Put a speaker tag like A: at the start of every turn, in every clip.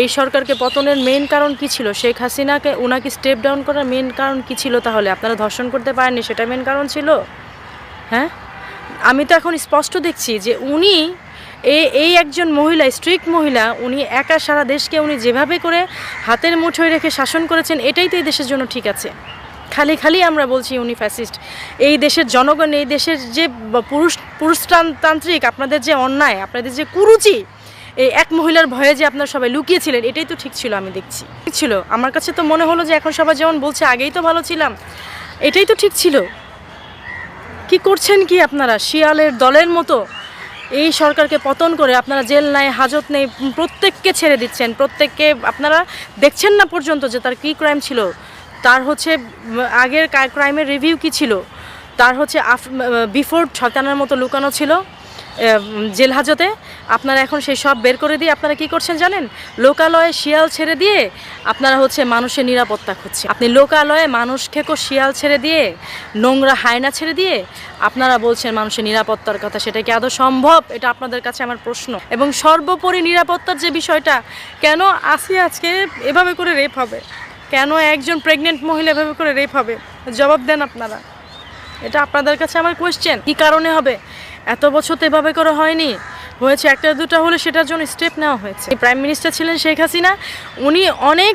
A: এই সরকারকে পতনের মেইন কারণ কি ছিল? শেখ হাসিনাকে ওনাকে স্টেপ ডাউন করার মেইন কারণ কি ছিল তাহলে? আপনারা ধর্ষণ করতে পারেননি, সেটা মেইন কারণ ছিল? হ্যাঁ? আমি তো এখন স্পষ্ট দেখছি যে উনি এই এই একজন মহিলা স্ট্রিক্ট মহিলা, উনি একা সারা দেশকে উনি যেভাবে করে হাতের মুঠোয় রেখে শাসন করেছেন, এটাই তো এই দেশের জন্য ঠিক আছে। খালি খালি আমরা বলছি উনি ফ্যাসিস্ট এই দেশের জনগণ, এই দেশের যে পুরুষ, পুরুষতান্ত্রিক, আপনাদের যে অন্যায়, আপনাদের যে কুরুচি এই এক মহিলার ভয়ে যে আপনার সবাই লুকিয়েছিলেন, এটাই তো ঠিক ছিল, আমি দেখছি। ঠিক ছিল। আমার কাছে তো মনে হলো যে এখন সবাই যেমন বলছে, আগেই তো ভালো ছিলাম। এটাই তো ঠিক ছিল। কি করছেন কি আপনারা? শিয়ালের দলের মতো? এই সরকারকে পতন করে আপনারা জেল নাই, হাজত নেই, প্রত্যেককে ছেড়ে দিচ্ছেন। প্রত্যেককে আপনারা দেখছেন না পর্যন্ত যে তার কী ক্রাইম ছিল। তার হচ্ছে, আগের ক্রাইমের রিভিউ কি ছিল? তার হচ্ছে বিফোর ছকানোর মতো লুকানো ছিল। জেল হাজতে। আপনারা এখন সেই সব বের করে দিয়ে আপনারা কি করছেন জানেন? লোকালয়ে শিয়াল ছেড়ে দিয়ে আপনারা হচ্ছে মানুষের নিরাপত্তা খুঁজছে আপনি লোকালয়ে মানুষ খেকো শিয়াল ছেড়ে দিয়ে, নোংরা হায়না ছেড়ে দিয়ে আপনারা বলছেন মানুষের নিরাপত্তার কথা, সেটা কি আদৌ সম্ভব? এটা আপনাদের কাছে আমার প্রশ্ন। এবং সর্বোপরি নিরাপত্তার যে বিষয়টা, কেন আসি আজকে এভাবে করে রেপ হবে? কেন একজন প্রেগনেন্ট মহিলা এভাবে করে রেপ হবে? জবাব দেন আপনারা। এটা আপনাদের কাছে আমার কোয়েশ্চেন কি কারণে হবে? এত বছর তো এভাবে করে হয়নি। হয়েছে একটা দুটা হলে সেটার জন্য স্টেপ নেওয়া হয়েছে। প্রাইম মিনিস্টার ছিলেন শেখ হাসিনা। উনি অনেক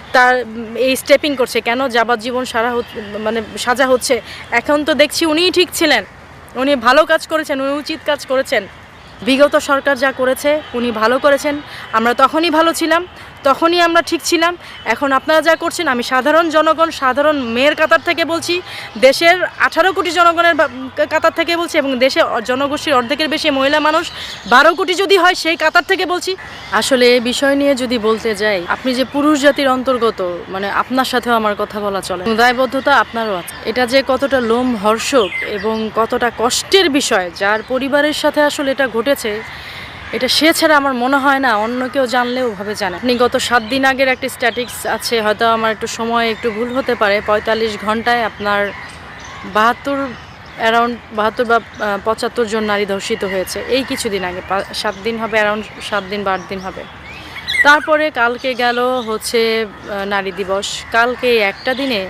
A: তার এই স্টেপিং করছে, কেন যাবজ্জীবন সারা মানে সাজা হচ্ছে? এখন তো দেখছি উনিই ঠিক ছিলেন। উনি ভালো কাজ করেছেন, উনি উচিত কাজ করেছেন। বিগত সরকার যা করেছে, উনি ভালো করেছেন। আমরা তখনই ভালো ছিলাম। তখনই আমরা ঠিক ছিলাম। এখন আপনারা যা করছেন, আমি সাধারণ জনগণ, সাধারণ মেয়ের কাতার থেকে বলছি, দেশের আঠারো কোটি জনগণের কাতার থেকে বলছি এবং দেশে জনগোষ্ঠীর অর্ধেকের বেশি মহিলা মানুষ, বারো কোটি যদি হয় সেই কাতার থেকে বলছি। আসলে এই বিষয় নিয়ে যদি বলতে যাই, আপনি যে পুরুষ জাতির অন্তর্গত মানে আপনার সাথেও আমার কথা বলা চলে। দায়বদ্ধতা আপনারও আছে। এটা যে কতটা লোম হর্ষক এবং কতটা কষ্টের বিষয়, যার পরিবারের সাথে আসলে এটা ঘটেছে এটা সে ছাড়া আমার মনে হয় না, অন্য কেউ জানলেও ভাবে জানে। আপনি গত সাত দিন আগের একটা স্ট্যাটিক্স আছে, হয়তো আমার একটু সময় একটু ভুল হতে পারে। পঁয়তাল্লিশ ঘন্টায় আপনার বাহাত্তর অ্যারাউন্ড বাহাত্তর বা পঁচাত্তর জন নারী ধর্ষিত হয়েছে। এই কিছুদিন আগে সাত দিন হবে অ্যারাউন্ড সাত দিন বা দিন হবে। তারপরে কালকে গেল হচ্ছে নারী দিবস। কালকে একটা দিনে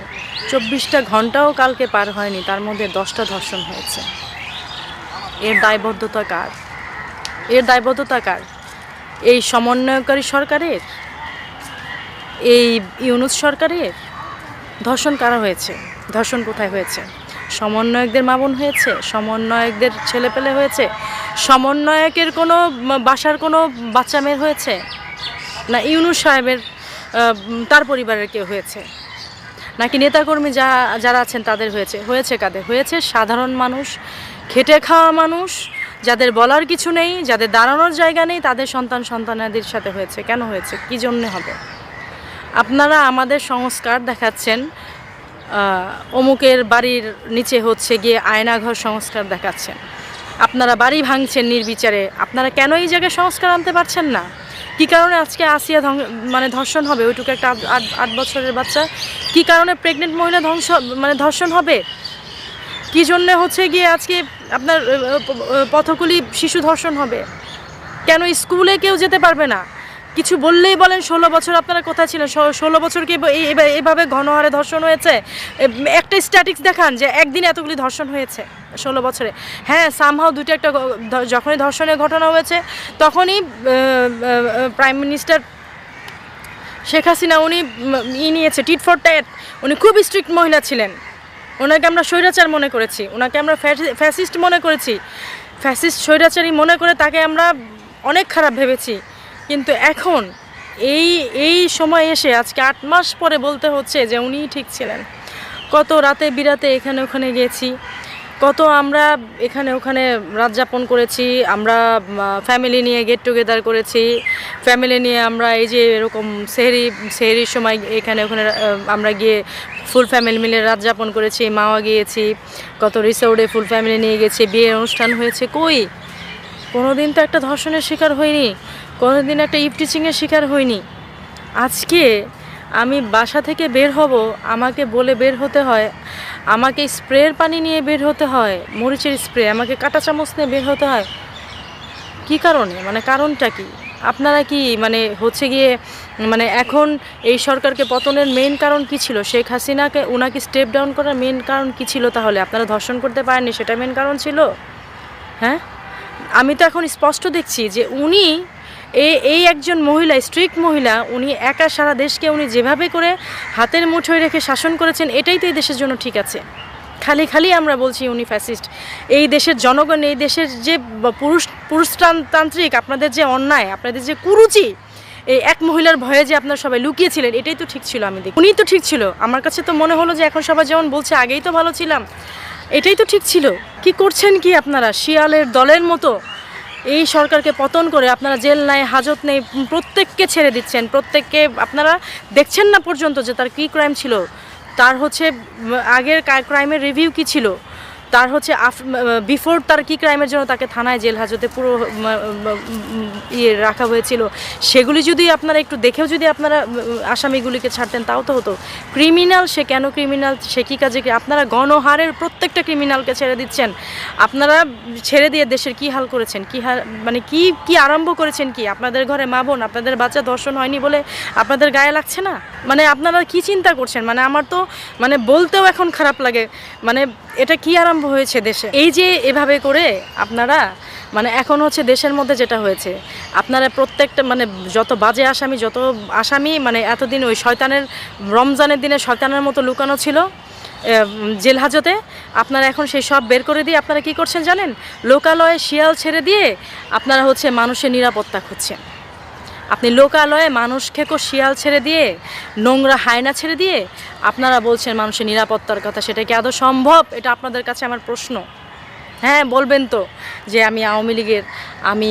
A: চব্বিশটা ঘন্টাও কালকে পার হয়নি, তার মধ্যে দশটা ধর্ষণ হয়েছে। এর দায়বদ্ধতা কার? এর দায়বদ্ধতা কার? এই সমন্বয়কারী সরকারের? এই ইউনুস সরকারের? ধর্ষণ কারা হয়েছে? ধর্ষণ কোথায় হয়েছে? সমন্বয়কদের মামুন হয়েছে? সমন্বয়কদের ছেলেপেলে হয়েছে? সমন্বয়কের কোনো বাসার কোনো বাচ্চা মেয়ের হয়েছে? না ইউনুস সাহেবের তার পরিবারের কেউ হয়েছে? নাকি নেতাকর্মী যা, যারা আছেন তাদের হয়েছে? হয়েছে কাদের? হয়েছে সাধারণ মানুষ, খেটে খাওয়া মানুষ যাদের বলার কিছু নেই, যাদের দাঁড়ানোর জায়গা নেই, তাদের সন্তান সন্তানাদের সাথে হয়েছে। কেন হয়েছে? কী জন্যে হবে? আপনারা আমাদের সংস্কার দেখাচ্ছেন। অমুকের বাড়ির নিচে হচ্ছে গিয়ে আয়নাঘর সংস্কার দেখাচ্ছেন। আপনারা বাড়ি ভাঙছেন নির্বিচারে। আপনারা কেন এই জায়গায় সংস্কার আনতে পারছেন না? কী কারণে আজকে আসিয়া মানে ধর্ষণ হবে? ওইটুকু একটা আট আট বছরের বাচ্চা। কী কারণে প্রেগনেন্ট মহিলা ধ্বংস মানে ধর্ষণ হবে? কী জন্য হচ্ছে গিয়ে আজকে আপনার পথকুলি শিশু ধর্ষণ হবে? কেন স্কুলে কেউ যেতে পারবে না? কিছু বললেই বলেন, ষোলো বছর আপনারা কোথায় ছিলেন? ষোলো বছর কি এই- এই- এইভাবে ঘন হারে ধর্ষণ হয়েছে? একটা স্ট্যাটিক্স দেখান যে একদিনে এতগুলি ধর্ষণ হয়েছে ষোলো বছরে। হ্যাঁ সামহাও দুটো একটা যখনই ধর্ষণের ঘটনা হয়েছে, তখনই প্রাইম মিনিস্টার শেখ হাসিনা, উনি ই নিয়েছে টিট ফর ট্যাট উনি খুব স্ট্রিক্ট মহিলা ছিলেন। ওনাকে আমরা স্বৈরাচার মনে করেছি, ওনাকে আমরা ফ্যাসিস্ট মনে করেছি। ফ্যাসিস্ট স্বৈরাচারী মনে করে তাকে আমরা অনেক খারাপ ভেবেছি। কিন্তু এখন এই এই সময় এসে আজকে আট মাস পরে বলতে হচ্ছে যে উনিই ঠিক ছিলেন। কত রাতে বিরাতে এখানে ওখানে গেছি। কত আমরা এখানে, ওখানে রাত যাপন করেছি, আমরা ফ্যামিলি নিয়ে গেট টুগেদার করেছি। ফ্যামিলি নিয়ে আমরা এই যে এরকম সেহরি, সেহরির সময় এখানে, ওখানে আমরা গিয়ে ফুল ফ্যামিলি মিলে রাত যাপন করেছি, মাওয়া গিয়েছি কত রিসোর্টে ফুল ফ্যামিলি নিয়ে গেছি বিয়ের অনুষ্ঠান হয়েছে কই? কোনোদিন তো একটা ধর্ষণের শিকার হয়নি কোনোদিন একটা ইফটিচিংয়ের শিকার হয়নি আজকে আমি বাসা থেকে বের হব, আমাকে বলে বের হতে হয় আমাকে স্প্রের পানি নিয়ে বের হতে হয়, মরিচের স্প্রে, আমাকে কাঁটা চামচ নিয়ে বের হতে হয়। কি কারণে? মানে কারণটা কি? আপনারা কি মানে হচ্ছে গিয়ে মানে এখন এই সরকারকে পতনের মেইন কারণ কি ছিল? শেখ হাসিনাকে ওনাকে স্টেপ ডাউন করার মেইন কারণ কি ছিল তাহলে? আপনারা ধর্ষণ করতে পারেননি, সেটা মেইন কারণ ছিল? হ্যাঁ? আমি তো এখন স্পষ্ট দেখছি যে উনি এই এই একজন মহিলা, স্ট্রিক্ট মহিলা, উনি একা সারা দেশকে উনি যেভাবে করে হাতের মুঠোয় রেখে শাসন করেছেন, এটাই তো এই দেশের জন্য ঠিক আছে। খালি খালি আমরা বলছি উনি ফ্যাসিস্ট এই দেশের জনগণ, এই দেশের যে পুরুষ, পুরুষতান্ত্রিক, আপনাদের যে অন্যায়, আপনাদের যে কুরুচি, এই এক মহিলার ভয়ে যে আপনারা সবাই লুকিয়েছিলেন, এটাই তো ঠিক ছিল আমি দেখি। উনি তো ঠিক ছিল। আমার কাছে তো মনে হলো যে এখন সবাই যেমন বলছে, আগেই তো ভালো ছিলাম। এটাই তো ঠিক ছিল। কি করছেন কি আপনারা? শিয়ালের দলের মতো? এই সরকারকে পতন করে আপনারা জেল নাই, হাজত নেই, প্রত্যেককে ছেড়ে দিচ্ছেন, প্রত্যেককে আপনারা দেখছেন না পর্যন্ত যে তার কী ক্রাইম ছিল। তার হচ্ছে, আগের ক্রাইমের রিভিউ কি ছিল? তার হচ্ছে বিফোর তার কি ক্রাইমের জন্য তাকে থানায় জেল হাজতে পুরো ইয়ে রাখা হয়েছিল, সেগুলি যদি আপনারা একটু দেখেও যদি আপনারা আসামিগুলিকে ছাড়তেন, তাও তো হতো। ক্রিমিনাল সে কেন ক্রিমিনাল সে কী কাজে আপনারা গণহারের প্রত্যেকটা ক্রিমিনালকে ছেড়ে দিচ্ছেন। আপনারা ছেড়ে দিয়ে দেশের কি হাল করেছেন? কি হাল মানে কি কি আরম্ভ করেছেন কি? আপনাদের ঘরে মা বোন, আপনাদের বাচ্চা দর্শন হয়নি বলে আপনাদের গায়ে লাগছে না? মানে আপনারা কি চিন্তা করছেন? মানে আমার তো মানে বলতেও এখন খারাপ লাগে। মানে এটা কি আরম্ভ হয়েছে দেশে। এই যে এভাবে করে আপনারা মানে এখন হচ্ছে দেশের মধ্যে যেটা হয়েছে, আপনারা প্রত্যেকটা মানে যত বাজে আসামি, যত আসামি মানে এতদিন ওই শয়তানের, রমজানের দিনে শয়তানের মতো লুকানো ছিল জেল হাজতে, আপনারা এখন সেই সব বের করে দিয়ে আপনারা কি করছেন জানেন? লোকালয়ে শিয়াল ছেড়ে দিয়ে আপনারা হচ্ছে মানুষের নিরাপত্তা খুঁজছেন। আপনি লোকালয়ে মানুষ খেকো শিয়াল ছেড়ে দিয়ে, নোংরা হায়না ছেড়ে দিয়ে, আপনারা বলছেন মানুষের নিরাপত্তার কথা, সেটা কি আদৌ সম্ভব? এটা আপনাদের কাছে আমার প্রশ্ন। হ্যাঁ বলবেন তো যে আমি আওয়ামী লীগের, আমি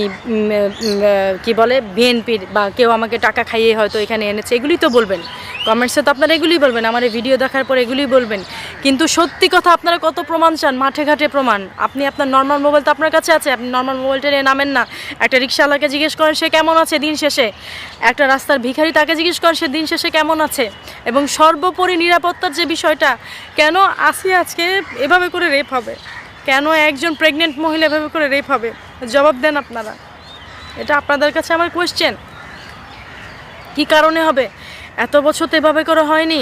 A: কি বলে, বিএনপির বা কেউ আমাকে টাকা খাইয়ে হয়তো এখানে এনেছে, এগুলি তো বলবেন। কমেন্টসে তো আপনারা এগুলি বলবেন, আমার এই ভিডিও দেখার পর এগুলি বলবেন। কিন্তু সত্যি কথা আপনারা কত প্রমাণ চান, মাঠে ঘাটে প্রমাণ। আপনি আপনার নর্মাল মোবাইল তো আপনার কাছে আছে, আপনি নর্মাল মোবাইলটা নিয়ে নামেন না। একটা রিক্সাওয়ালাকে জিজ্ঞেস করেন, সে কেমন আছে দিন শেষে? একটা রাস্তার ভিখারি তাকে জিজ্ঞেস করেন, সে দিন শেষে কেমন আছে? এবং সর্বোপরি নিরাপত্তার যে বিষয়টা, কেন আসি আজকে এভাবে করে রেপ হবে? কেন একজন প্রেগনেন্ট মহিলা এভাবে করে রেপ হবে? জবাব দেন আপনারা। এটা আপনাদের কাছে আমার কোয়েশ্চেন কি কারণে হবে? এত বছর তো এভাবে করে হয়নি।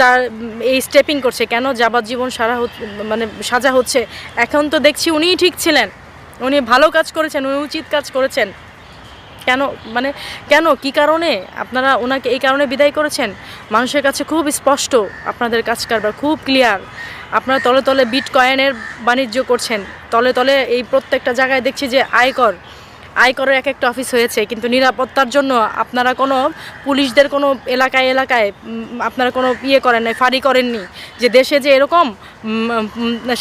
A: তার এই স্টেপিং করছে, কেন যাবজ্জীবন সারা মানে সাজা হচ্ছে? এখন তো দেখছি উনিই ঠিক ছিলেন। উনি ভালো কাজ করেছেন, উনি উচিত কাজ করেছেন। কেন মানে কেন, কি কারণে? আপনারা ওনাকে এই কারণে বিদায় করেছেন? মানুষের কাছে খুব স্পষ্ট আপনাদের কাজ কারবার খুব ক্লিয়ার আপনারা তলে তলে বিট কয়েনের বাণিজ্য করছেন। তলে তলে এই প্রত্যেকটা জায়গায় দেখছি যে আয়কর। আয়করের এক একটা অফিস হয়েছে, কিন্তু নিরাপত্তার জন্য আপনারা কোনো পুলিশদের কোনো এলাকায় এলাকায় আপনারা কোনো ইয়ে করেন নাই, ফাঁড়ি করেননি। যে দেশে যে এরকম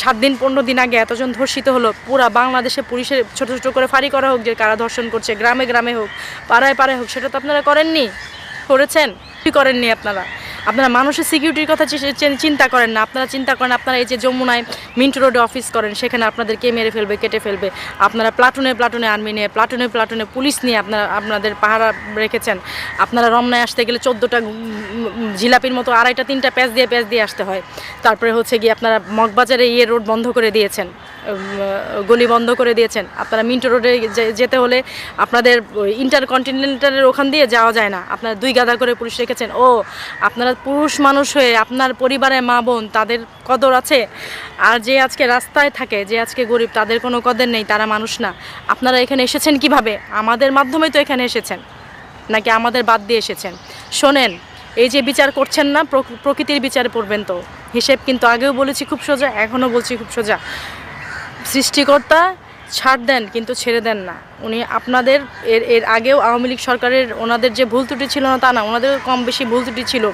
A: সাত দিন, পনেরো দিন আগে এতজন ধর্ষিত হলো, পুরা বাংলাদেশে পুলিশের ছোট ছোট করে ফাঁড়ি করা হোক, যে কারা ধর্ষণ করছে, গ্রামে গ্রামে হোক, পাড়ায় পাড়ায় হোক, সেটা তো আপনারা করেননি, করেছেন, করেননি আপনারা। আপনারা মানুষের সিকিউরিটির কথা চিন্তা করেন না। আপনারা চিন্তা করেন, আপনারা এই যে যমুনায় মিন্টু রোডে অফিস করেন, সেখানে আপনাদেরকে মেরে ফেলবে, কেটে ফেলবে। আপনারা প্লাটুনে প্লাটুনে আর্মি নিয়ে, প্লাটুনে প্লাটুনে পুলিশ নিয়ে আপনারা, আপনাদের পাহারা রেখেছেন। আপনারা রমনায় আসতে গেলে চোদ্দোটা জিলাপির মতো আড়াইটা, তিনটা প্যাচ দিয়ে প্যাচ দিয়ে আসতে হয়। তারপরে হচ্ছে গিয়ে আপনারা মগবাজারে ইয়ে রোড বন্ধ করে দিয়েছেন। গলি বন্ধ করে দিয়েছেন। আপনারা মিন্টো রোডে যেতে হলে আপনাদের ইন্টার কন্টিনেন্টালের ওখান দিয়ে যাওয়া যায় না। আপনারা দুই গাদা করে পুলিশ রেখেছেন। ও, আপনারা পুরুষ মানুষ হয়ে আপনার পরিবারের মা বোন, তাদের কদর আছে? আর যে আজকে রাস্তায় থাকে, যে আজকে গরিব, তাদের কোনো কদর নেই, তারা মানুষ না। আপনারা এখানে এসেছেন কীভাবে? আমাদের মাধ্যমেই তো এখানে এসেছেন। নাকি আমাদের বাদ দিয়ে এসেছেন? শোনেন, এই যে বিচার করছেন না, প্রক- প্রকৃতির বিচারে পড়বেন তো। হিসেব কিন্তু আগেও বলেছি খুব সোজা, এখনও বলছি খুব সোজা। সৃষ্টিকর্তা ছাড় দেন, কিন্তু ছেড়ে দেন না। উনি আপনাদের, এর এর আগেও আওয়ামী লীগ সরকারের ওনাদের যে ভুল ত্রুটি ছিল না তা না, ওনাদেরও কম বেশি ভুল ত্রুটি ছিল।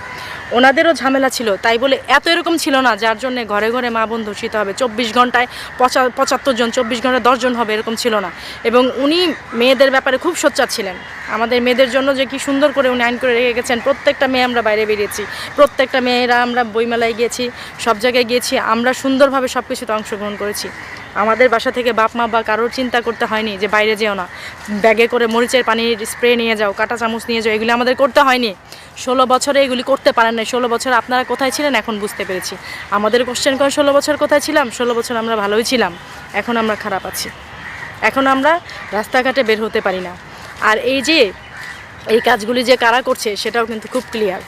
A: ওনাদেরও ঝামেলা ছিল। তাই বলে এত এরকম ছিল না, যার জন্য ঘরে ঘরে মা বোন ধর্ষিত হবে। চব্বিশ ঘন্টায় পঁচা, পঁচাত্তর জন, চব্বিশ ঘন্টায় দশজন হবে এরকম ছিল না। এবং উনি মেয়েদের ব্যাপারে খুব সোচ্চার ছিলেন। আমাদের মেয়েদের জন্য যে কি সুন্দর করে উনি আইন করে রেখে গেছেন, প্রত্যেকটা মেয়ে আমরা বাইরে বেরিয়েছি। প্রত্যেকটা মেয়েরা আমরা বইমেলায় গিয়েছি, সব জায়গায় গিয়েছি। আমরা সুন্দরভাবে সব কিছুতে অংশগ্রহণ করেছি। আমাদের বাসা থেকে বাপ, মা বা কারোর চিন্তা করতে হয়নি যে বাইরে যেও না। ব্যাগে করে মরিচের পানির স্প্রে নিয়ে যাও, কাঁটা চামচ নিয়ে যাও, এগুলি আমাদের করতে হয়নি। ষোলো বছরে এগুলি করতে পারেন না ষোলো বছর আপনারা কোথায় ছিলেন এখন বুঝতে পেরেছি। আমাদের কোশ্চেন করেন ষোলো বছর কোথায় ছিলাম? ষোলো বছর আমরা ভালোই ছিলাম। এখন আমরা খারাপ আছি। এখন আমরা রাস্তাঘাটে বের হতে পারি না। আর এই যে, এই কাজগুলি যে কারা করছে সেটাও কিন্তু খুব ক্লিয়ার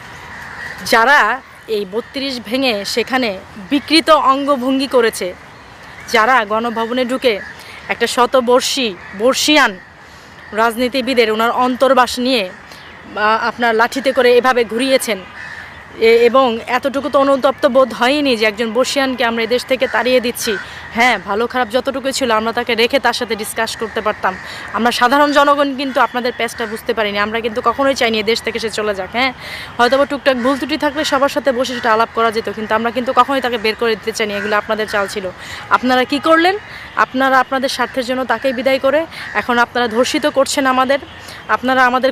A: যারা এই বত্রিশ ভেঙে সেখানে বিকৃত অঙ্গভঙ্গি করেছে যারা গণভবনে ঢুকে একটা শতবর্ষী, বর্ষিয়ান রাজনীতিবিদের ওনার অন্তর্বাস নিয়ে আপনার লাঠিতে করে এভাবে ঘুরিয়েছেন। এবং এতটুকু তো অনুতপ্ত বোধ হয়নি যে একজন বর্ষিয়ানকে আমরা এদেশ থেকে তাড়িয়ে দিচ্ছি। হ্যাঁ ভালো খারাপ যতটুকু ছিল, আমরা তাকে রেখে তার সাথে ডিসকাস করতে পারতাম। আমরা সাধারণ জনগণ কিন্তু আপনাদের প্যাচটা বুঝতে পারিনি। আমরা কিন্তু কখনোই চাইনি এদেশ থেকে সে চলে যাক হ্যাঁ? হয়তো বা টুকটাক ভুল ত্রুটি থাকলে সবার সাথে বসে সেটা আলাপ করা যেত, কিন্তু আমরা কিন্তু কখনোই তাকে বের করে দিতে চাইনি। এগুলো আপনাদের চাল ছিল। আপনারা কি করলেন? আপনারা আপনাদের স্বার্থের জন্য তাকেই বিদায় করে এখন আপনারা ধর্ষিত করছেন আমাদের। আপনারা আমাদের